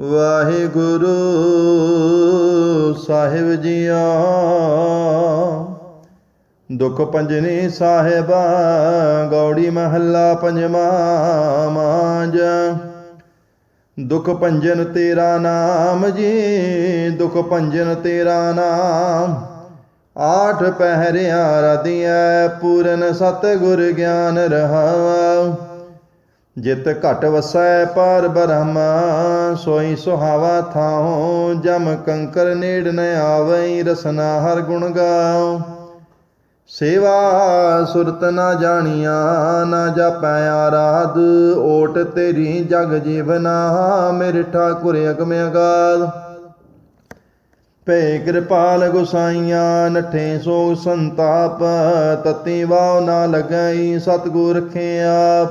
ਵਾਹਿਗੁਰੂ ਸਾਹਿਬ JIO ਦੁਖ ਪੰਜਨੀ ਸਾਹਿਬਾ, ਗੌੜੀ ਮਹੱਲਾ ਪੰਜਵਾ ਮਾਂਜ। ਦੁਖ ਭੰਜਨ ਤੇਰਾ ਨਾਮ ਜੀ, ਦੁਖ ਭੰਜਨ ਤੇਰਾ ਨਾਮ। ਆਠ ਪਹਿਰਿਆ ਰਦੀਐ ਪੂਰਨ ਸਤਿਗੁਰ ਗਿਆਨ ਰਹਾਵਾ ਜਿਤ ਘਟ ਵਸੈ ਪਰ ਬ੍ਰਹਮ, ਸੋਈ ਸੁਹਾਵਾ ਥਾਉ, ਜਮ ਕੰਕਰ ਨੇੜ ਨ ਆਵਈ, ਰਸਨਾ ਹਰ ਗੁਣ ਗਾਉ। ਸੇਵਾ ਸੁਰਤ ਨਾ ਜਾਣੀਆਂ, ਨਾ ਜਾਪੈ ਆਰਾਧ, ਓਟ ਤੇਰੀ ਜਗ ਜੀਵਨਾ, ਮੇਰੇ ਠਾਕੁਰ ਅਗਮ ਅਗਾਧ ਪੈ ਕਿਰਪਾਲ ਗੁਸਾਈਆਂ, ਨਠੇ ਸੋਗ ਸੰਤਾਪ, ਤਤੀ ਵਾਉ ਨਾ ਲਗਾਈ, ਸਤਗੁਰ ਰਖਿਆ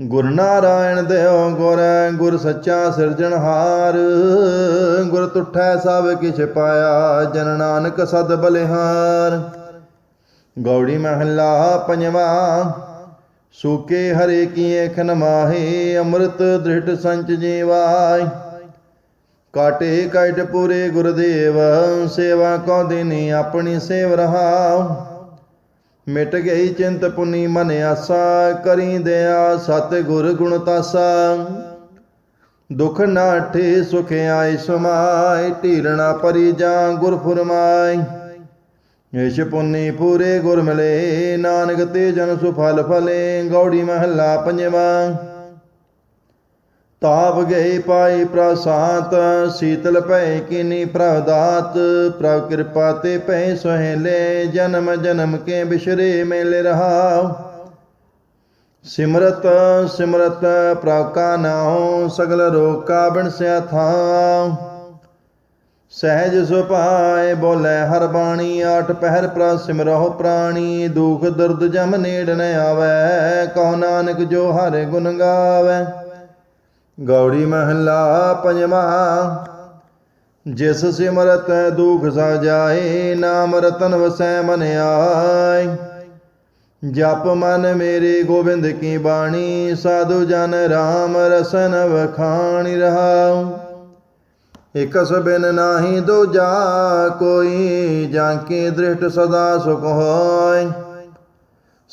ਗੁਰ ਨਾਰਾਇਣ ਦੇਵ ਗੁਰ ਗੁਰ ਸੱਚਾ ਸਿਰਜਣਹਾਰ ਗੁਰ ਤੁਠੈ ਸਭ ਕਿਛ ਪਾਇਆ, ਜਨ ਨਾਨਕ ਸਦ ਬਲਿਹਾਰ। ਗੌੜੀ ਮਹੱਲਾ ਪੰਜਵਾ, ਸੂਕੇ ਹਰੇ ਕੀਏ ਖਨ ਮਾਹੇ, ਅੰਮ੍ਰਿਤ ਦ੍ਰਿੜ ਸੰਚ ਜੀਵਾਈ ਕਾਟੇ ਕਟ ਪੂਰੇ ਗੁਰਦੇਵ, ਸੇਵਾ ਕੋ ਦਿਨੀ ਆਪਣੀ ਸੇਵ ਰਹਾਉ। ਮਿਟ ਗਈ ਚਿੰਤ ਪੁਨੀ ਮਨ ਆਸਾ, ਕਰੀ ਦਿਆ ਸਤ ਗੁਰ ਗੁਣ ਤਾਸਾ। ਦੁਖ ਨਾਠੇ ਸੁਖ ਆਏ ਸਮਾਏ ਢੀਰਣਾ ਪਰੀ ਜਾਂ ਗੁਰ ਫੁਰਮਾਈ ਇਸ਼ ਪੁਨੀ ਪੂਰੇ ਗੁਰ ਮਿਲੇ, ਨਾਨਕ ਤੇ ਜਨ ਸੁਫਲ ਫਲੇ, ਗੌੜੀ ਮਹੱਲਾ ਪੰਜਵਾਂ। ਤਾਪ ਗਏ ਪਾਈ ਪ੍ਰਸਾਤ, ਸੀਤਲ ਭੈ ਕੀਨੀ ਪ੍ਰਦਾਤ ਪ੍ਰਭ ਕਿਰਪਾ ਤੇ ਪੈ ਸੁਹੇਲੇ, ਜਨਮ ਜਨਮ ਕੇ ਬਿਸ਼ਰੇ ਮੇਲੇ ਰਹਾਉ। ਸਿਮਰਤ ਸਿਮਰਤ ਪ੍ਰਭ ਕਾ ਨਾਉ, ਸਗਲ ਰੋਗ ਕਾ ਬਿਨਸਿਆ ਥਾਉ। ਸਹਿਜ ਸੁਭਾਏ ਬੋਲੇ ਹਰ ਬਾਣੀ, ਆਠ ਪਹਿਰ ਪ੍ਰ ਸਿਮਰਹੁ ਪ੍ਰਾਣੀ, ਦੁਖ ਦਰਦ ਜਮ ਨੇੜ ਨ ਆਵੈ, ਕਉ ਨਾਨਕ ਜੋ ਹਰ ਗੁਣ ਗਾਵੈ। ਗੌੜੀ ਮਹੱਲਾ ਪੰਜਵਾ। ਜਿਸ ਸਿਮਰਤ ਦੁਖ ਸਾ ਜਾਏ, ਨਾਮ ਰਤਨ ਵਸੈ ਮਨ ਆਏ। ਜਪ ਮਨ ਮੇਰੇ ਗੋਬਿੰਦ ਕੀ ਬਾਣੀ, ਸਾਧੂ ਜਨ RAM ਰਸਨ ਵਖਾਣੀ ਰਹਾਉ। ਇਕਸ ਬਿਨ ਨਾਹੀ ਦੂਜਾ ਕੋਈ, ਜਾਂ ਕੀ ਦ੍ਰਿਸ਼ਟ ਸਦਾ ਸੁਖ ਹੋਏ।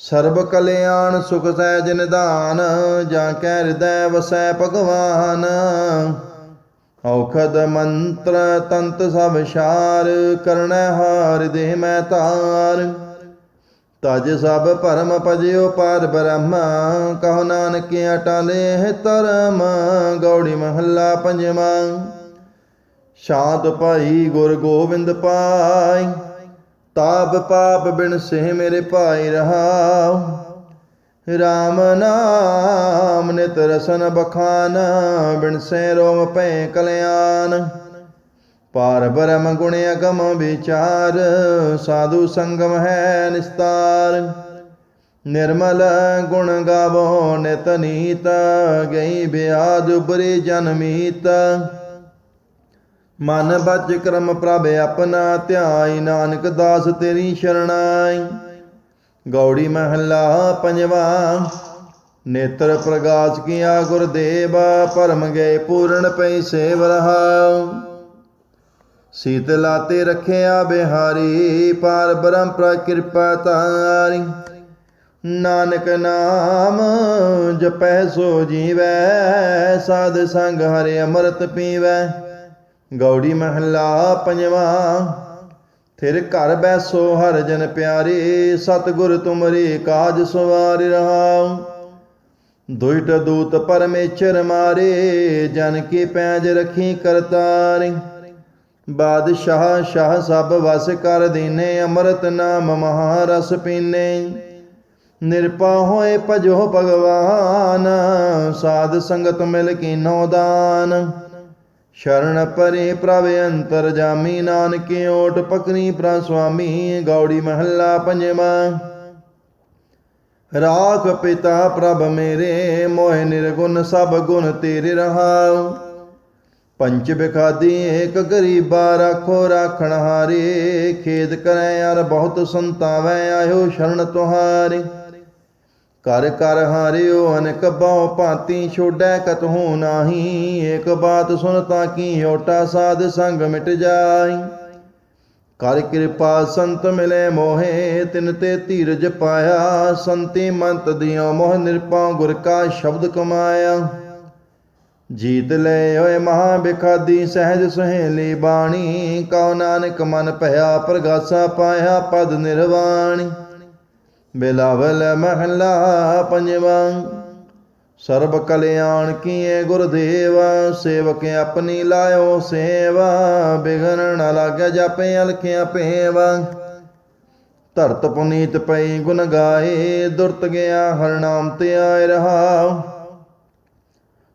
ਸਰਬ ਕਲਿਆਣ ਸੁਖ ਸਹਿਜ ਨਿਧਾਨ ਜਾਂ ਕੈ ਹਿਰਦੈ ਵਸੈ ਭਗਵਾਨ। ਔਖਦ ਮੰਤਰ ਤੰਤ ਸਭ ਸ਼ਾਰ ਕਰਣੈ ਹਾਰ ਦੇ ਮੈਂ ਤਾਰ। ਤਜ ਸਭ ਭਰਮ ਭਜਿਓ ਪਾਰ ਬ੍ਰਹਮ, ਕਹੋ ਨਾਨਕ ਅਟਾਲੇ ਧਰਮ, ਗੌੜੀ ਮਹੱਲਾ ਪੰਜਵਾ। ਸ਼ਾਂਤ ਭਾਈ ਗੁਰ ਗੋਬਿੰਦ ਪਾਈ ਤਾਪ ਪਾਪ ਬਿਨ ਸੇ ਮੇਰੇ ਭਾਈ ਰਹਾਉ RAM ਨਾਮ ਨਿਤ ਰਸਨ ਬਖਾਨ, ਬਿਨ ਸੇ ਰੋਮ ਭੈ ਕਲਿਆਣ। ਪਾਰ ਬ੍ਰਹਮ ਗੁਣ ਅਗਮ ਵਿਚਾਰ, ਸਾਧੂ ਸੰਗਮ ਹੈ ਨਿਸਤਾਰ। ਨਿਰਮਲ ਗੁਣ ਗਾਵੋ ਨਿਤ ਨੀਤ, ਗਈ ਬਿਆਦ ਉਬਰੇ ਜਨਮੀਤ ਮਨ ਬਚ ਕਰਮ ਪ੍ਰਭ ਆਪਣਾ, ਧਿਆਈ ਨਾਨਕ ਦਾਸ ਤੇਰੀ ਸ਼ਰਣਾਈ। ਗੌੜੀ ਮਹੱਲਾ ਪੰਜਵਾ, ਨੇਤਰ ਪ੍ਰਗਾਸ ਕੀਆ ਗੁਰਦੇਵ ਪਰਮ ਗਏ ਪੂਰਨ ਪਈ ਸੇਵ ਰਹਾਉ। ਸੀਤਲਾ ਤੇ ਰਖਿਆ ਬਿਹਾਰੀ, ਪਾਰ ਬ੍ਰਹਮ ਪ੍ਰ ਕਿਰਪਾ ਤਾਰੀ। ਨਾਨਕ ਨਾਮ ਜਪੈ ਸੋ ਜੀਵੈ, ਸਾਧ ਸੰਗ ਹਰਿ ਅੰਮ੍ਰਿਤ ਪੀਵੈ। ਗੌੜੀ ਮਹੱਲਾ ਪੰਜਵਾਂ। ਥਿਰ ਘਰ ਬੈਸੋ ਹਰ ਜਨ ਪਿਆਰੇ, ਸਤਿਗੁਰ ਤੁਮਰੇ ਕਾਜ ਸਵਾਰ ਰਹਾਉ। ਦੁਇਟ ਦੂਤ ਪਰਮੇਸ਼ਰ ਮਾਰੇ, ਜਨ ਕੀ ਪੈਜ ਰਖੀ ਕਰਤਾਰੀ। ਬਾਦਸ਼ਾਹ ਸ਼ਾਹ ਸਭ ਵਸ ਕਰ ਦੀਨੇ, ਅੰਮ੍ਰਿਤ ਨਾਮ ਮਹਾਰਸ ਪੀਨੇ। ਨਿਰਪਾ ਹੋਏ ਭਜੋ ਭਗਵਾਨ, ਸਾਧ ਸੰਗਤ ਮਿਲ ਕੀਨੋ ਦਾਨ। ਸ਼ਰਨ ਪਰੇ ਪ੍ਰਭ ਅੰਤਰ ਜਾਮੀ, ਨਾਨਕ ਓਟ ਪਕਰੀ ਪ੍ਰ ਸੁਆਮੀ, ਗੌੜੀ ਮਹੱਲਾ ਪੰਜਵਾਂ। ਰਾਖ ਪਿਤਾ ਪ੍ਰਭ ਮੇਰੇ, ਮੋਹਿ ਨਿਰਗੁਣ ਸਭ ਗੁਣ ਤੇਰੇ ਰਹਾਉ। ਪੰਚ ਬਿਖਾਦੀ ਏਕ ਗਰੀਬਾ ਰਾਖੋ ਰਾਖਣ ਹਾਰੇ, ਖੇਦ ਕਰੈ ਅਰ ਬਹੁਤ ਸੰਤਾਵੈ ਆਇਓ ਸ਼ਰਨ ਤੁਹਾਰੇ। ਕਰ ਕਰ ਹਾਰਿਓ, ਅਨਕ ਬਹੁ ਭਾਂਤੀ ਛੋੜੈ ਕਤਹੂ ਨਾਹੀ। ਏਕ ਬਾਤ ਸੁਨ ਤਾ ਕੀ ਓਟਾ ਸਾਧ ਸੰਗ ਮਿਟ ਜਾਈ। ਕਰ ਕਿਰਪਾ ਸੰਤ ਮਿਲੇ ਮੋਹੇ, ਤਿਨ ਤੇ ਧੀਰਜ ਪਾਇਆ। ਸੰਤੀ ਮੰਤ ਦਿਓ ਮੋਹ ਨਿਰਪਉ ਗੁਰ ਕਾ ਸ਼ਬਦ ਕਮਾਇਆ। ਜੀਤ ਲੈ ਓਏ ਮਹਾ ਬਿਖਾਦੀ ਸਹਿਜ ਸੁਹੇਲੀ ਬਾਣੀ। ਕਉ ਨਾਨਕ ਮਨ ਭਇਆ, ਪ੍ਰਗਾਸਾ ਪਾਇਆ, ਪਦ ਨਿਰਵਾਣੀ। ਬਿਲਾਵਲ ਮਹਲਾ ਪੰਜਵਾਂ। ਸਰਬ ਕਲਿਆਣ ਕੀਏ ਗੁਰਦੇਵ, ਸੇਵਕ ਆਪਣੀ ਲਾਇਓ ਸੇਵਾ। ਬਿਗਨ ਨ ਲਾਗੇ ਜਾਪੇ ਅਲਖਿਆ ਪੇਵਾ। ਧਰਤ ਪੁਨੀਤ ਪਈ ਗੁਣ ਗਾਏ, ਦੁਰਤ ਗਿਆ ਹਰ ਨਾਮ ਤੇ ਆਇ ਰਹਾ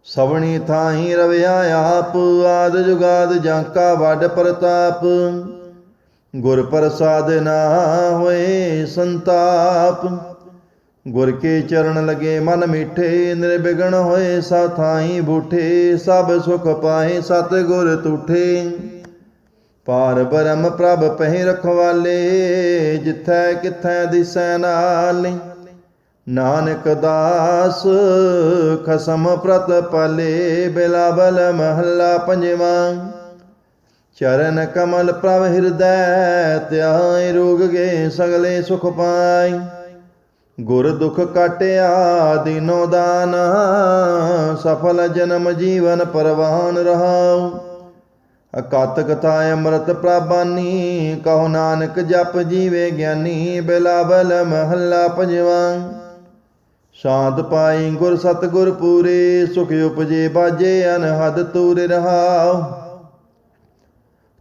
ਸਵਣੀ ਥਾਹੀ ਰਵਿਆ ਆਪ, ਆਦ ਜੁਗਾਦ ਜਾਂਕਾ ਵੱਡ ਪ੍ਰਤਾਪ। ਗੁਰ ਪ੍ਰਸਾਦ ਨਾ ਹੋਏ ਸੰਤਾਪ। ਗੁਰ ਕੇ ਚਰਨ ਲਗੇ ਮਨ ਮਿੱਠੇ ਨਿਰਬਿਗਣ ਹੋਏ ਸਾ ਬੂਠੇ, ਸਭ ਸੁਖ ਪਾਏ ਸਤ ਗੁਰ ਤੂਠੇ। ਪਾਰ ਬ੍ਰਹਮ ਪ੍ਰਭ ਪਹਿ ਰਖਵਾਲੇ, ਜਿਥੈ ਕਿਥੈ ਦਿਸੈ ਨਾਲੀ। ਨਾਨਕ ਦਾਸ ਖਸਮ ਪ੍ਰਤ ਪਾਲੇ ਬਿਲਾਵਲ ਮਹੱਲਾ ਪੰਜਵਾਂ। ਚਰਨ ਕਮਲ ਪ੍ਰਭ ਹਿਰਦੈ ਧਿਆਇ ਰੋਗ ਗਏ ਸਗਲੇ ਸੁਖ ਪਾਈ। ਗੁਰ ਦੁਖ ਕਾਟਿਆ ਦਿਨੋ ਦਾਨ, ਸਫਲ ਜਨਮ ਜੀਵਨ ਪਰਵਾਨ ਰਹਾਉ। ਅਕਤ ਕਥਾ ਅੰਮ੍ਰਿਤ ਪ੍ਰਬਾਨੀ ਕਹੋ ਨਾਨਕ ਜਪ ਜੀਵੇ ਗਿਆਨੀ, ਬਿਲਾਵਲ ਮਹੱਲਾ ਪੰਜਵਾਂ। ਸ਼ਾਂਤ ਪਾਈ ਗੁਰ ਸਤਗੁਰ ਪੂਰੇ, ਸੁਖ ਉਪਜੇ ਬਾਜੇ ਅਨਹਦ ਤੂਰ ਰਹਾਉ।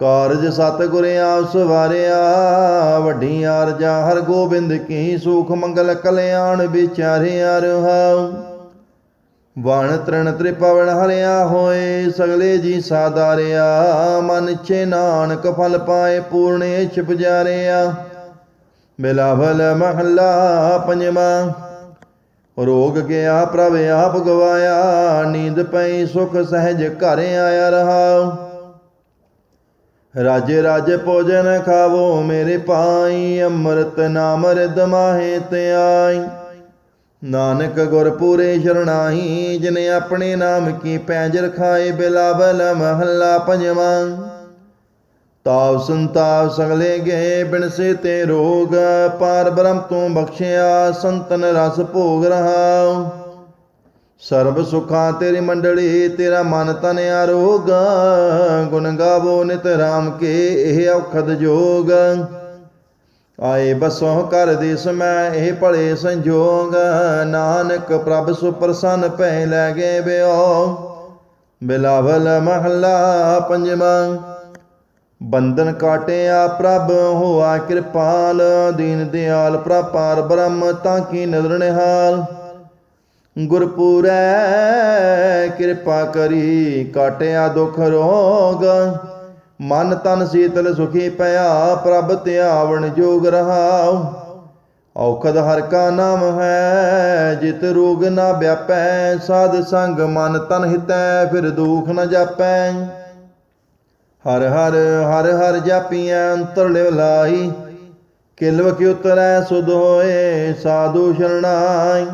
ਕਾਰਜ ਸਤਿਗੁਰ ਆਪ ਸਵਾਰਿਆ ਵੱਡੀ ਆਰਜਾ ਹਰ ਗੋਬਿੰਦ ਕੀ ਸੁਖ ਮੰਗਲ ਕਲਿਆਣ ਵਿਚਾਰਿਆ ਰਹਾਉ ਵਣ ਤ੍ਰਿਣ ਤ੍ਰਿਪਵਨ ਹਰਿਆ ਹੋਏ, ਸਗਲੇ ਜੀ ਸਾਦਾਰਿਆ ਮਨ ਇਛੇ ਨਾਨਕ ਫਲ ਪਾਏ ਪੂਰਨੇ ਛਿਪ ਜਾਰਿਆ। ਬਿਲਾਵਲ ਮਹੱਲਾ ਪੰਜਵਾਂ, ਰੋਗ ਗਿਆ ਪ੍ਰਭ ਆਪ ਗਵਾਇਆ, ਨੀਂਦ ਪਈ ਸੁਖ ਸਹਿਜ ਘਰ ਆਇਆ ਰਹਾਉ ਰਾਜੇ ਰਾਜੇ ਭੋਜਨ ਖਾਵੋ, ਮੇਰੇ ਪਾਈ ਅੰਮ੍ਰਿਤ ਨਾਮ ਰਿਦ ਮਾਹੇ ਤੇ ਨਾਨਕ ਗੁਰ ਪੂਰੇ ਸ਼ਰਣਾਈ, ਜਿਨੇ ਆਪਣੇ ਨਾਮ ਕੀ ਪੈਜ ਰਖਾਏ, ਬਿਲਾਵਲ ਮਹੱਲਾ ਪੰਜਵਾਂ। ਤਾਵ ਸੰਤਾਪ ਸਗਲੇ ਗਏ ਬਿਨਸੇ ਤੇ ਰੋਗ, ਪਾਰ ਬ੍ਰਹਮ ਤੋਂ ਬਖਸ਼ਿਆ, ਸੰਤਨ ਰਸ ਭੋਗ ਰਹਾ ਸਰਬ ਸੁਖਾਂ ਤੇਰੀ ਮੰਡਲੀ, ਤੇਰਾ ਮਨ ਤਨ ਆਰੋਗ। ਗੁਣ ਗਾਵੋ ਨਿਤ ਰਾਮ ਕੇ, ਇਹ ਔਖਦ ਜੋਗ। ਆਏ ਬਸੋਂ ਕਰ ਦੇ ਸਮੈ, ਇਹ ਭਲੇ ਸੰਜੋਗ। ਨਾਨਕ ਪ੍ਰਭ ਸੁਪਰਸਨ ਪੈ ਲੈ ਗਏ ਬਿਓ। ਬਿਲਾਵਲ ਮਹੱਲਾ ਪੰਜਵਾਂ। ਬੰਧਨ ਕਾਟਿਆ ਪ੍ਰਭ, ਹੋਆ ਕਿਰਪਾਲ। ਦੀਨ ਦਿਆਲ ਪ੍ਰਪਾਰ ਬ੍ਰਹਮ, ਤਾਂ ਕੀ ਨਦਰ ਨਿਹਾਲ। ਗੁਰਪੂਰੈ, ਕਿਰਪਾ ਕਰੀ ਕਾਟਿਆ ਦੁਖ ਰੋਗ। ਮਨ ਤਨ ਸੀਤਲ ਸੁਖੀ ਪਿਆ, ਪ੍ਰਭ ਧਿਆਵਣ ਜੋਗ ਰਹਾਉ। ਔਖਦ ਹਰ ਕਾ ਨਾਮ ਹੈ, ਜਿਤ ਰੋਗ ਨਾ ਵਿਆਪੈ। ਸਾਧ ਸੰਗ ਮਨ ਤਨ ਹਿਤੈ, ਫਿਰ ਦੁਖ ਨ ਜਾਪੈ। ਹਰ ਹਰ ਹਰ ਹਰ ਜਾਪੀਐ, ਅੰਤਰ ਲਿਵ ਲਾਈ ਕਿਲਵ ਕਿ ਉਤਰੈ, ਸੁਧ ਹੋਏ, ਸਾਧੂ ਸ਼ਰਣਾਈ।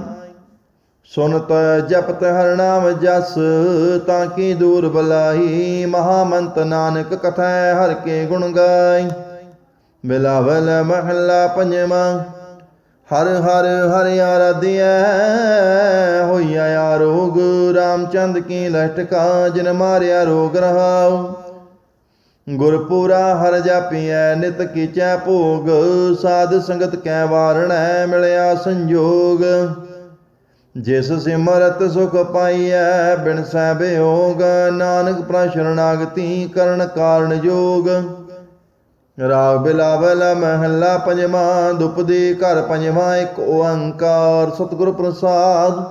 ਸੁਨਤ ਜਪਤ ਹਰ ਨਾਮ ਜਸ, ਤਾਂ ਕੀ ਦੂਰ ਬਲਾਈ ਮਹਾਮੰਤ ਨਾਨਕ ਕਥੈ ਹਰ ਕੇ ਗੁਣ ਗਾਈ। ਬਿਲਾਵਲ ਮਹੱਲਾ ਪੰਜਵਾਂ, ਹਰ ਹਰ ਹਰ ਆਰਾਧਿਐ, ਹੋਈਆ ਆਰੋਗ ਰਾਮਚੰਦ ਕੀ ਲਟਕਾ ਜਿਨ ਮਾਰਿਆ ਰੋਗ ਰਹਾਉ। ਗੁਰਪੂਰਾ ਹਰ ਜਾਪੀਐ, ਨਿਤ ਕੀਚੈ ਭੋਗ, ਸਾਧ ਸੰਗਤ ਕੈ ਵਾਰਣੈ ਮਿਲਿਆ ਸੰਜੋਗ। ਜਿਸ ਸਿਮਰਤ ਸੁਖ ਪਾਈਐ, ਬਿਨ ਸਹਿ ਬਿਯੋਗ ਨਾਨਕ ਪ੍ਰਣ ਕਰਨ ਕਾਰਨ ਜੋਗ ਰਾਗ ਬਿਲਾਵਲ ਮਹੱਲਾ ਪੰਜਵਾਂ ਦੁਪਦੀ ਘਰ ਪੰਜਵਾਂ, ਇੱਕ ਓੰਕਾਰ ਸਤਿਗੁਰ ਪ੍ਰਸਾਦ।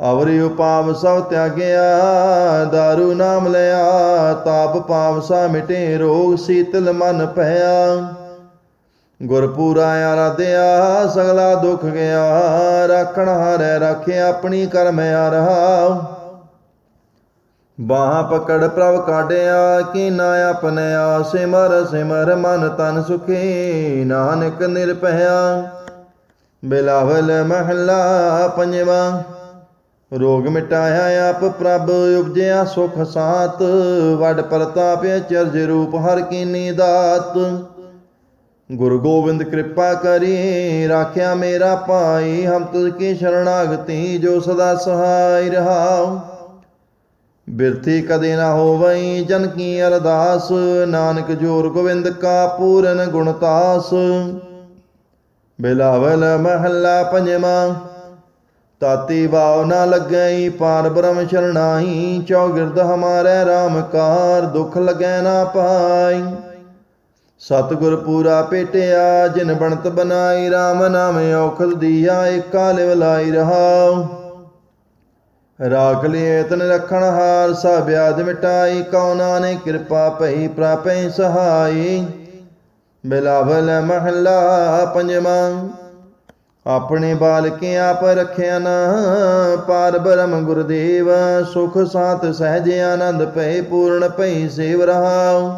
ਅਵਰਿ ਉਪਾਵ ਸਭ ਤਿਆਗਿਆ, ਦਾਰੂ ਨਾਮ ਲਿਆ, ਤਾਪ ਪਾਵ ਸਾ ਮਿਟੇ ਰੋਗ ਸੀਤਲ ਮਨ ਭਇਆ। ਗੁਰਪੂਰਾ ਆਰਾਧਿਆ, ਸਗਲਾ ਦੁੱਖ ਗਿਆ, ਰਾਖਣ ਹਾਰੈ ਰਾਖੇ ਆਪਣੀ ਕਰਮ ਆ ਬਾਹ ਪਕੜ ਪ੍ਰਭ ਕਾਢਿਆ ਕੀ ਨਾ ਆਪਣਿਆ ਸਿਮਰ ਸਿਮਰ ਮਨ ਤਨ ਸੁਖੀ, ਨਾਨਕ ਨਿਰਭਇਆ। ਬਿਲਾਵਲ ਮਹੱਲਾ ਪੰਜਵਾਂ, ਰੋਗ ਮਿਟਾਇਆ ਆਪ ਪ੍ਰਭ, ਉਪਜਿਆ ਸੁਖ ਸਾਤ, ਵੱਡ ਪ੍ਰਤਾਪ ਚਰਜ ਰੂਪ ਹਰ ਕੀਨੀ ਦਾਤ। ਗੁਰੂ ਗੋਬਿੰਦ ਕਿਰਪਾ ਕਰੀ, ਰਾਖਿਆ ਮੇਰਾ ਭਾਈ, ਹਮ ਤੁਝ ਕੀ ਸ਼ਰਣਾਗਤੀ ਜੋ ਸਦਾ ਸਹਾਈ ਰਹਾਉ। ਬਿਰਥੀ ਕਦੇ ਨਾ ਹੋਵਈ, ਜਨ ਕੀ ਅਰਦਾਸ, ਨਾਨਕ ਜੋਰ ਗੋਬਿੰਦ ਕਾ ਪੂਰਨ ਗੁਣਤਾਸ ਬਿਲਾਵਲ ਮਹੱਲਾ ਪੰਜਵਾਂ, ਤਾਤੀ ਵਾਉ ਨਾ ਲੱਗਈ ਪਾਰ ਬ੍ਰਹਮ ਸ਼ਰਣਾਈ, ਚੌਗਿਰਦ ਹਮਾਰੇ RAM ਕਾਰ, ਦੁਖ ਲਗੈ ਨਾ ਪਾਈ। ਸਤਿਗੁਰ ਪੂਰਾ ਪੇਟਿਆ, ਜਿਨ ਬਣਤ ਬਨਾਈ RAM ਨਾਮ ਔਖਦ ਦੀਆ, ਏਕਾ ਲਿਵ ਲਾਈ ਰਹਾਉ। ਰਾਖ ਲਿਏ ਤਨ ਰਖਣ ਹਾਰ, ਸਭ ਬਿਆਦ ਮਿਟਾਈ ਕਉਨਾ ਨੇ ਕਿਰਪਾ ਭਈ ਪ੍ਰਾਪੈ ਸਹਾਈ। ਬਿਲਾਵਲ ਮਹੱਲਾ ਪੰਜਵਾਂ, ਆਪਣੇ ਬਾਲਕੇ ਆਪ ਰਖਿਆ ਨਾ, ਪਾਰ ਬ੍ਰਹਮ ਗੁਰਦੇਵ, ਸੁਖ ਸਾਤ ਸਹਿਜ ਆਨੰਦ ਭੈ ਪੂਰਨ ਭੈ ਸੇਵ ਰਹਾਉ।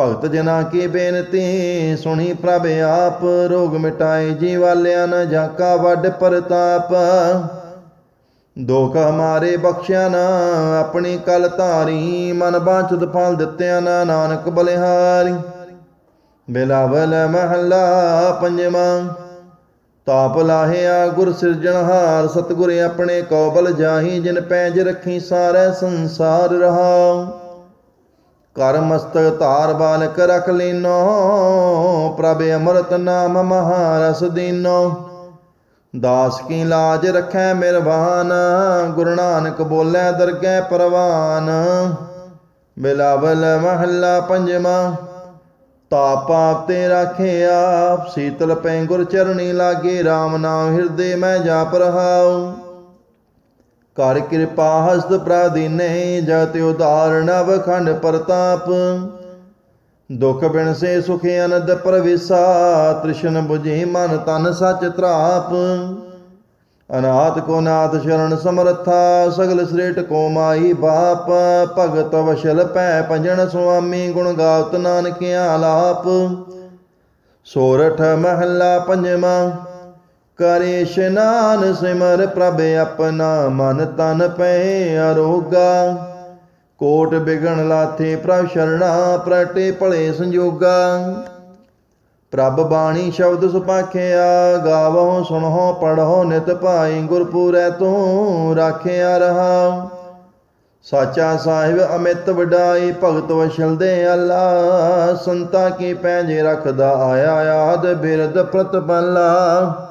ਭਗਤ ਜਨਾ ਕੀ ਬੇਨਤੀ? ਸੁਣੀ ਪ੍ਰਭ ਆਪ, ਰੋਗ ਮਿਟਾਏ ਜੀ ਵਾਲਿਆਂ ਨ ਜਾਕਾ ਵੱਡ ਪ੍ਰਤਾਪ। ਦੁਖ ਹਮਾਰੇ ਬਖਸ਼ਿਆ ਨਾ, ਆਪਣੀ ਕਲ ਧਾਰੀ, ਮਨ ਬਾਂਚਤ ਫਲ ਦਿੱਤਿਆ ਨਾ, ਨਾਨਕ ਬਲਿਹਾਰੀ। ਬਿਲਾਵਲ ਮਹੱਲਾ ਪੰਜਵਾਂ, ਤਾਪ ਲਾਹਿਆ ਗੁਰ ਸਿਰਜਣਹਾਰ ਸਤਿਗੁਰ ਆਪਣੇ ਕੌਬਲ ਜਾਹੀ, ਜਿਨ ਪੈਜ ਰੱਖੀ ਸਾਰੇ ਸੰਸਾਰ ਰਹਾਉ। ਕਰ ਮਸਤਕ ਧਾਰ ਬਾਲਕ ਰਖ ਲੀਨੋ, ਪ੍ਰਭ ਅਮਰਤ ਨਾਮ ਮਹਾਰਸ ਦੀਨੋ। ਦਾਸ ਕੀ ਲਾਜ ਰਖੈ ਮਿਰਵਾਨ, ਗੁਰੂ ਨਾਨਕ ਬੋਲੇ ਦਰਗਹਿ ਪ੍ਰਵਾਨ। ਬਿਲਾਵਲ ਮਹੱਲਾ ਪੰਜਵਾਂ, ਤਾਪ ਆਪ ਤੇ ਰਾਖੇ ਆਪ, ਸੀਤਲ ਪੈ ਗੁਰ ਚਰਣੀ ਲਾਗੇ RAM ਨਾਮ ਹਿਰਦੇ ਮੈਂ ਜਾਪ ਰਹਾਉ। ਕਰ ਕਿਰਪਾ ਹਸਤ ਪ੍ਰਾਦੀਨੇ ਜਤ ਉਦਾਰ ਨਵ ਖੰਡ ਪ੍ਰਤਾਪ। ਦੁਖ ਬਿਨ ਸੇ ਸੁਖ ਅਨੰਦ ਪ੍ਰਵੇਸਾ, ਤ੍ਰਿਸ਼ਨ 부ਜੀ ਮਨ ਤਨ ਸਚ ਤ੍ਰਾਪ। ਅਨਾਥ ਕੋ ਨਾਥ ਸ਼ਰਨ ਸਮਰਥਾ, ਸਗਲ ਸ੍ਰੇਟ ਕੋ ਮਾਈ ਬਾਪ। ਭਗਤ ਵਸ਼ਲ ਪੈ ਪੰਜਣ ਸੁਆਮੀ, ਗੁਣ ਗਾਵਤ ਨਾਨਕ ਆਲਾਪ ਸੋਰਠ ਮਹੱਲਾ ਪੰਜਵਾਂ ਕਰੇ ਇਸ਼ਨਾਨ ਸਿਮਰ ਪ੍ਰਭ ਆਪਣਾ ਮਨ ਤਨ ਪੈ ਅਰੋਗਾ। ਕੋਟ ਬਿਗਣ ਲਾਥੇ ਪ੍ਰਭ ਸ਼ਰਣਾ ਪ੍ਰਟੇ ਭਲੇ ਸੰਜੋਗਾ। ਪ੍ਰਭ ਬਾਣੀ ਸ਼ਬਦ ਸੁਪਾਖਿਆ ਗਾਵੋ ਸੁਣੋ ਪੜੋ ਨਿਤ ਭਾਈ ਗੁਰਪੂਰੈ ਤੂੰ ਰਾਖਿਆ ਰਹਾ। ਸਾਚਾ ਸਾਹਿਬ ਅਮਿਤ ਵਡਾਈ ਭਗਤ ਵਸ਼ਲ ਦੇ ਅੱਲਾ, ਸੰਤਾ ਕੀ ਪੈਂਜੇ ਰੱਖਦਾ ਆਇਆ ਆਦ ਬਿਰਦ ਪ੍ਰਤਪੱਲਾ।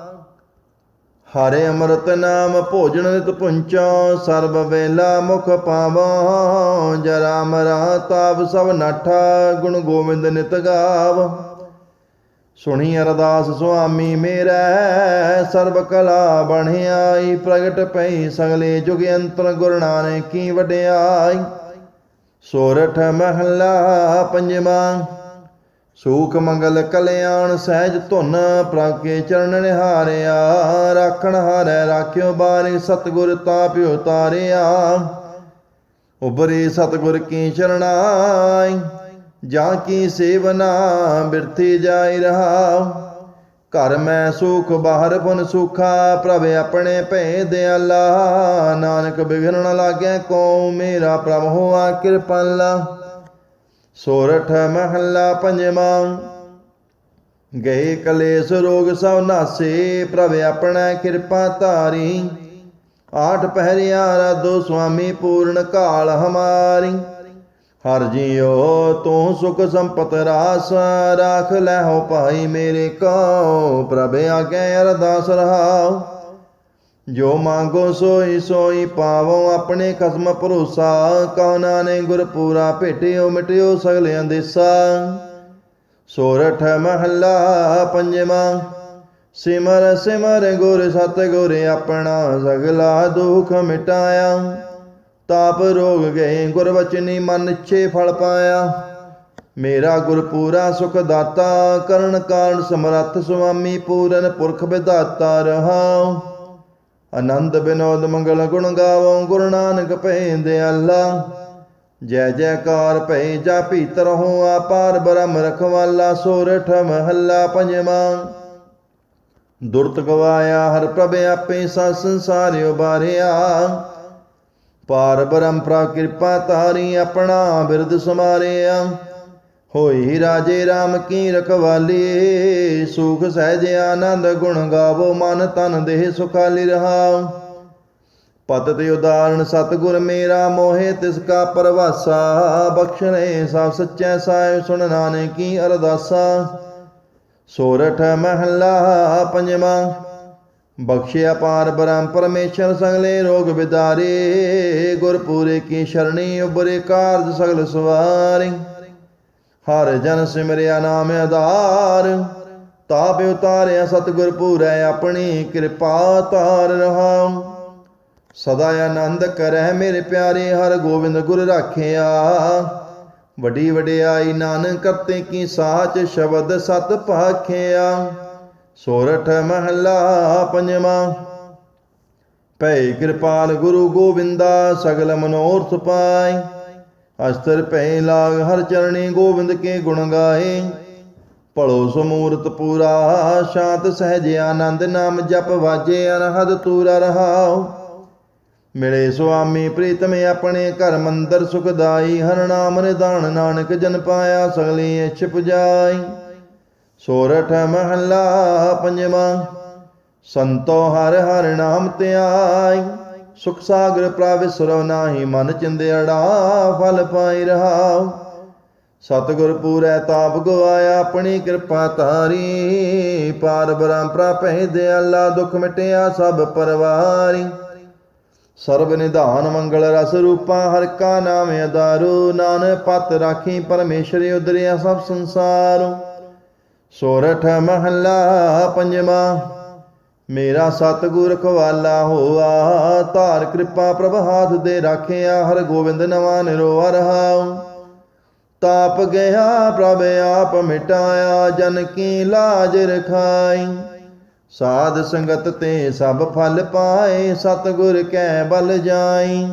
ਹਰੇ ਅੰਮ੍ਰਿਤ ਨਾਮ ਭੋਜਨ ਨਿਤ ਪੁੰਚੋ, ਸਰਬ ਵੇਲਾ ਮੁਖ ਪਾਵੋ ਜਰਾ ਮਰਾ ਤਾਪ ਸਭ ਨਾਠਾ, ਗੁਣ ਗੋਬਿੰਦ ਨਿਤ ਗਾਵ। ਸੁਣੀ ਅਰਦਾਸ ਸੁਆਮੀ ਮੇਰਾ, ਸਰਬ ਕਲਾ ਬਣਿਆਈ ਪ੍ਰਗਟ ਪਈ ਸਗਲੇ ਜੁਗ ਅੰਤਰ ਗੁਰੂ ਨਾਨਕ ਕੀ ਵਡਿਆਈ। ਸੋਰਠ ਮਹੱਲਾ ਪੰਜਵਾਂ ਸੂਖ ਮੰਗਲ ਕਲਿਆਣ ਸਹਿਜ ਧੁਨ ਪ੍ਰਭ ਚਰਨ ਨਿਹਾਰਿਆ, ਰਾਖਣ ਹਾਰੈ ਰਾਖਿਓ ਬਾਰੇ ਸਤਗੁਰ ਤਾਪਿਓ ਤਾਰਿਆ। ਉਬਰੇ ਸਤਗੁਰ ਕੀ ਚਰਨਾਈ ਜਾਂ ਕੀ ਸੇਵਨਾ ਬਿਰਥੀ ਜਾਈ ਰਹਾ। ਘਰ ਮੈਂ ਸੁਖ, ਬਾਹਰ ਪੁਨ ਸੁਖਾ, ਪ੍ਰਭ ਆਪਣੇ ਭੈ ਦਿਆਲਾ ਨਾਨਕ ਬਿਗਨ ਨ ਲਾਗੇ ਕੋ ਮੇਰਾ ਪ੍ਰਭ ਹੋਆ ਕਿਰਪਾਲਾ। ਸੋਰਠ ਮਹੱਲਾ ਪੰਜਵਾਂ। ਗਏ ਕਲੇਸ਼ ਰੋਗ ਸਭ ਨਾਸੇ, ਪ੍ਰਭ ਆਪਣਾ ਕਿਰਪਾ ਧਾਰੀ। ਆਠ ਪਹਿਰਿਆ ਰਾਧੋ ਸੁਆਮੀ, ਪੂਰਨ ਕਾਲ ਹਮਾਰੀ। ਹਰ ਜੀਓ ਤੂੰ ਸੁਖ ਸੰਪਤ ਰਾਸ, ਰਾਖ ਲੈ ਹੋ ਭਾਈ ਮੇਰੇ ਕੋ ਪ੍ਰਭ ਆਗੇ ਅਰਦਾਸ ਰਹਾਓ ਜੋ ਮੰਗੋ ਸੋਈ ਸੋਈ ਪਾਵੋ ਆਪਣੇ ਖਸਮ ਭਰੋਸਾ ਕਉਨਾ ਨੇ ਗੁਰ ਪੂਰਾ ਭੇਟਿਓ ਮਿਟਿਓ ਸਗਲਿਆਂ ਅੰਦੇਸਾ ਸੋਰਠ ਮਹੱਲਾ ਪੰਜਵਾਂ, ਸਿਮਰ ਸਿਮਰ ਗੁਰ ਸਤ ਗੁਰ ਆਪਣਾ ਸਗਲਾ ਦੁਖ ਮਿਟਾਇਆ। ਤਾਪ ਰੋਗ ਗਏ ਗੁਰ ਵਚਨੀ ਮਨ ਇੱਛੇ ਫਲ ਪਾਇਆ। ਮੇਰਾ ਗੁਰ ਪੂਰਾ ਸੁਖ ਦਾਤਾ, ਕਰਨ ਕਾਰਨ ਸਮਰੱਥ ਸੁਆਮੀ ਪੂਰਨ ਪੁਰਖ ਵਿਦਾਤਾ ਰਹਾ ਅਨੰਦ ਬਿਨੋਦ ਮੰਗਲ ਗੁਣ ਗਾਵੋ, ਗੁਰੂ ਨਾਨਕ ਭੈ ਦਿਆਲਾ ਜੈ ਜੈਕਾਰ ਭੈ ਜਾ ਭੀਤਰ ਆਪਾਰ ਬ੍ਰਹਮ ਰਖਵਾਲਾ, ਸੋਰਠ ਮਹੱਲਾ ਪੰਜਵਾਂ। ਦੁਰਤ ਗਵਾਇਆ ਹਰ ਪ੍ਰਭ ਆਪੇ ਸਾ ਸੰਸਾਰ ਉਬਾਰਿਆ ਪਾਰ ਬ੍ਰਹਮ ਪ੍ਰਾ ਕਿਰਪਾ ਤਾਰੀ ਆਪਣਾ ਬਿਰਦ ਸਮਾਰਿਆ। ਹੋਈ ਰਾਜੇ RAM ਕੀ ਰਖਵਾਲੀ, ਸੁਖ ਸਹਿਜ ਆਨੰਦ ਗੁਣ ਗਾਵੋ ਮਨ ਤਨ ਦੇਹ ਸੁਖਾਲੀ ਰਹਾਉ ਪਤ ਉਦਾਹਰਣ ਸਤਗੁਰ ਮੇਰਾ ਮੋਹਿ, ਤਿਸ ਕਾ ਪਰਵਾਸਾ ਬਖਸ਼ਣੇ ਸਭ ਸੱਚੈ ਸਾਹਿਬ ਸੁਣ ਨਾਨਕੀ ਅਰਦਾਸਾ। ਸੋਰਠ ਮਹੱਲਾ ਪੰਜਵਾਂ, ਬਖਸ਼ਿਆ ਪਾਰ ਬ੍ਰਹਮ ਪਰਮੇਸ਼ਰ ਸਗਲੇ ਰੋਗ ਵਿਦਾਰੇ, ਗੁਰਪੂਰੇ ਕੀ ਸ਼ਰਣੀ ਉਬਰੇ ਕਾਰਜ ਸਗਲ ਸਵਾਰੀ। ਹਰ ਜਨ ਸਿਮਰਿਆ ਨਾਮ ਆਧਾਰ। ਤਾਪ ਉਤਾਰਿਆ ਸਤਿਗੁਰ ਪੂਰੈ, ਆਪਣੀ ਕਿਰਪਾ ਤਾਰ ਰਹਾਉ। ਸਦਾ ਆਨੰਦ ਕਰੈ ਮੇਰੇ ਪਿਆਰੇ, ਹਰ ਗੋਬਿੰਦ ਗੁਰ ਰਾਖਿਆ। ਵੱਡੀ ਵਡਿਆਈ ਨਾਨਕ ਕਰਤੇ ਕੀ ਸਾਚ ਸ਼ਬਦ ਸਤ ਪਾਖਿਆ। ਸੋਰਠ ਮਹੱਲਾ ਪੰਜਵਾਂ। ਭੈ ਕਿਰਪਾਲ ਗੁਰੂ ਗੋਬਿੰਦਾ, ਸਗਲ ਮਨੋਰਥ ਪਾਈ ਅਸਤਰ ਭੈ ਲਾਗ, ਹਰ ਚਰਣੀ ਗੋਬਿੰਦ ਕੇ ਗੁਣ ਗਾਏ। ਭਲੋ ਸਮੂਰਤ ਪੂਰਾ, ਸ਼ਾਂਤ ਸਹਿਜ ਆਨੰਦ, ਨਾਮ ਜਪ ਵਾਜੇ, ਅਨਹਦ ਤੂਰਾ ਰਹਾਉ। ਮਿਲੇ ਸੁਆਮੀ ਪ੍ਰੀਤਮ ਆਪਣੇ ਘਰ ਮੰਦਰ ਸੁਖਦਾਈ ਹਰ ਨਾਮ ਨਿਦਾਨ ਨਾਨਕ ਜਨ ਪਾਇਆ ਸਗਲੀ ਇੱਛ ਪੁਜਾਈ ਸੋਰਠ ਮਹੱਲਾ ਪੰਜਵਾਂ, ਸੰਤੋ ਹਰ ਹਰ ਨਾਮ ਧਿਆਈ। ਸੁਖ ਸਾਗਰ ਪ੍ਰਵਿਸਰੋ ਨਾਹੀ ਮਨ ਚਿੰਦੜਾ ਫਲ ਪਾਈ ਰਹਾਉ। ਸਤਿਗੁਰ ਪੂਰੈ ਤਾਪ ਗਵਾਇਆ ਆਪਣੀ ਕਿਰਪਾ ਤਾਰੀ ਪਾਰ ਬ੍ਰਹਮ ਪ੍ਰਾਪੈ ਦਿਆਲਾ, ਦੁਖ ਮਿਟਿਆ ਸਭ ਪਰਵਾਰੀ। ਸਰਬ ਨਿਧਾਨ ਮੰਗਲ ਰਸ ਰੂਪਾ, ਹਰ ਕਾ ਨਾਮ ਅਦਾਰੂ ਨਾਨਕ ਪਤ ਰਾਖੀ, ਪਰਮੇਸ਼ਰ ਉਦਰਿਆ ਸਭ ਸੰਸਾਰ। ਸੋਰਠ ਮਹੱਲਾ ਪੰਜਵਾਂ। ਮੇਰਾ ਸਤਿਗੁਰ ਖਵਾਲਾ ਹੋਆ, ਧਾਰ ਕਿਰਪਾ ਪ੍ਰਭ ਹਾਥ ਦੇ ਰਾਖਿਆ ਹਰ ਗੋਬਿੰਦ ਨਵਾ ਨਿਰੋਵ ਰਹਾਉ। ਤਾਪ ਗਿਆ, ਪ੍ਰਭ ਆਪ ਮਿਟਾਇਆ, ਜਨ ਕੀ ਲਾਜ ਰਖਾਈ। ਸਾਧ ਸੰਗਤ ਤੇ ਸਭ ਫਲ ਪਾਏ, ਸਤਿਗੁਰ ਕੈ ਬਲ ਜਾਈ।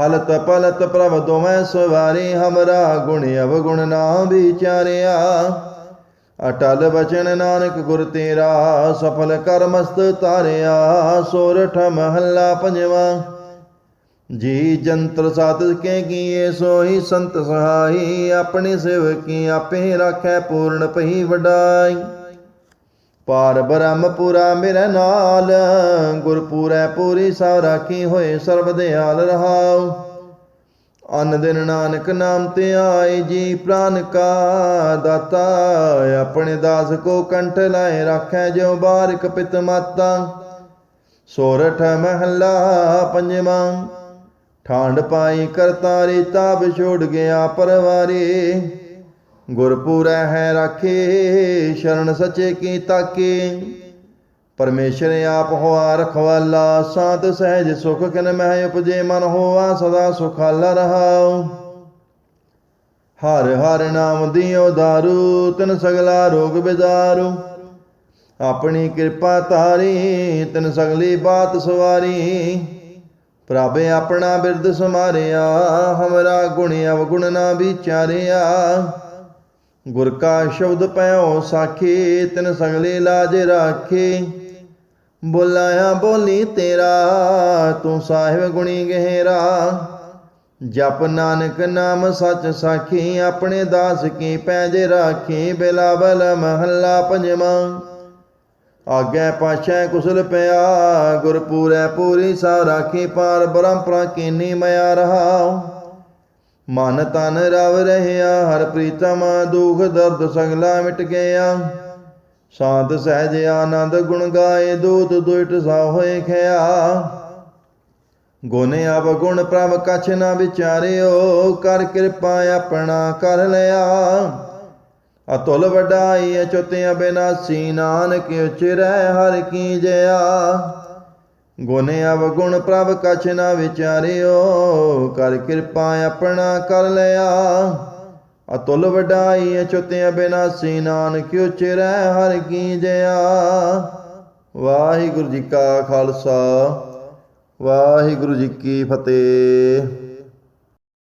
ਹਲਤ ਪਲਤ ਪ੍ਰਭ ਦੋਵੇਂ ਸਵਾਰੀ, ਹਮਰਾ ਗੁਣ ਅਵਗੁਣ ਨਾ ਵਿਚਾਰਿਆ। ਅਟਲ ਬਚਨ ਨਾਨਕ ਗੁਰ ਤੇਰਾ, ਸਫਲ ਕਰ ਮਸਤ ਤਾਰਿਆ ਸੋਰਠ ਮਹੱਲਾ ਪੰਜਵਾਂ। ਜੀ ਜੰਤਰ ਸਾਧ ਕੇ ਕੀਏ ਸੋਈ ਸੰਤ ਸਹਾਈ, ਆਪਣੇ ਸੇਵਕੀ ਆਪੇ ਰਾਖੈ ਪੂਰਨ ਪਹੀ ਵਡਾਈ। ਪਾਰ ਬ੍ਰਹਮਪੁਰਾ ਮੇਰੇ ਨਾਲ, ਗੁਰਪੂਰੈ ਪੂਰੀ ਸਭ ਰਾਖੀ ਹੋਏ ਸਰਬ ਦਿਆਲ ਰਹਾਉ। ਅਨ ਦਿਨ ਨਾਨਕ ਨਾਮ ਤੇ ਆਏ ਜੀ ਪ੍ਰਾਨ ਕਾ ਦਾਤਾ, ਆਪਣੇ ਦਾਸ ਕੋ ਕੰਠ ਲਾਏ ਰਾਖੈ ਜੋ ਬਾਰਿਕ ਪਿਤ ਮਾਤਾ। ਸੋਰਠ ਮਹੱਲਾ ਪੰਜਵਾਂ ਠਾਂਡ ਪਾਈ ਕਰਤਾਰੀ ਤਾਬ ਛੋੜ ਗਿਆ ਪਰਵਾਰੀ। ਗੁਰਪੁਰੈ ਹੈ ਰਾਖੇ, ਸ਼ਰਨ ਸੱਚੇ ਕੀ ਤਾਕੇ। ਪਰਮੇਸ਼ਰ ਆਪ ਹੋਆ ਰਖਵਾਲਾ ਸਾਤ ਸਹਿਜ ਸੁਖ ਕਿਨ ਮਹਿ ਉਪਜੇ ਮਨ ਹੋਆ, ਸਦਾ ਸੁਖਾਲਾ ਰਹਾਉ। ਹਰ ਹਰ ਨਾਮ ਦਿਓ ਦਾਰੂ, ਤਿਨ ਸਗਲਾ ਰੋਗ ਬਿਦਾਰੂ ਆਪਣੀ ਕਿਰਪਾ ਤਾਰੀ ਤਿਨ ਸਗਲੀ ਬਾਤ ਸਵਾਰੀ। ਪ੍ਰਭ ਆਪਣਾ ਬਿਰਦ ਸਮਾਰਿਆ, ਹਮਰਾ ਗੁਣ ਅਵਗੁਣ ਨਾ ਵਿਚਾਰਿਆ। ਗੁਰ ਕਾ ਸ਼ਬਦ ਪੈਓ ਸਾਖੀ, ਤਿਨ ਸਗਲੇ ਲਾਜ ਰਾਖੇ। ਬੁਲਾਇਆ ਬੋਲੀ ਤੇਰਾ, ਤੂੰ ਸਾਹਿਬ ਗੁਣੀ ਗਹਿਰਾ। ਜਪ ਨਾਨਕ ਨਾਮ ਸਚ ਸਾਖੀ, ਆਪਣੇ ਦਾਸ ਕੀ ਪੈਜ ਰਾਖੀ, ਬਿਲਾਵਲ ਮਹੱਲਾ ਪੰਜਵਾਂ। ਆਗੇ ਪਾਛੈ ਕੁਸਲ ਪਿਆ, ਗੁਰਪੂਰੈ ਪੂਰੀ ਸਾ ਰਾਖੀ, ਪਾਰ ਬ੍ਰਹਮਪਰਾ ਪ੍ਰਾਕੀਨੀ ਮਿਆ ਰਹਾ। ਮਨ ਤਨ ਰਵ ਰਹਿਆ, ਹਰ ਪ੍ਰੀਤਮ ਦੁਖ ਦਰਦ ਸਗਲਾ ਮਿਟ ਗਿਆ। ਸ਼ਾਂਤ ਸਹਿਜ ਆਨੰਦ ਗੁਣ ਗਾਏ, ਦੂਤ ਦੁਇਟ ਸਾ ਹੋਏ ਖਿਆ। ਗੁਣ ਅਬ ਗੁਣ ਪ੍ਰਭ ਕਛ ਨਾ ਵਿਚਾਰਿਓ, ਕਰ ਕਿਰਪਾ ਆਪਣਾ ਕਰ ਲਿਆ। ਅਤੁਲ ਵਡਾਈ ਅਚੁਤਿ ਅਬਿਨਾਸੀ ਨਾਨਕ ਉਚਰੈ ਹਰ ਕੀ ਜਇਆ ਗੁਣ ਅਬ ਗੁਣ ਪ੍ਰਭ ਕਛ ਨਾ ਵਿਚਾਰਿਓ, ਕਰ ਕਿਰਪਾ ਆਪਣਾ ਕਰ ਲਿਆ। ਅਤੁਲ ਵਡਾਈ ਅਚੁਤਿ ਅਬਿਨਾਸੀ ਨਾਨਕ ਉਚਰੈ ਹਰ ਕੀ ਜਇਆ ਵਾਹਿਗੁਰੂ ਜੀ ਕਾ ਖਾਲਸਾ, ਵਾਹਿਗੁਰੂ ਜੀ ਕੀ ਫਤਿਹ।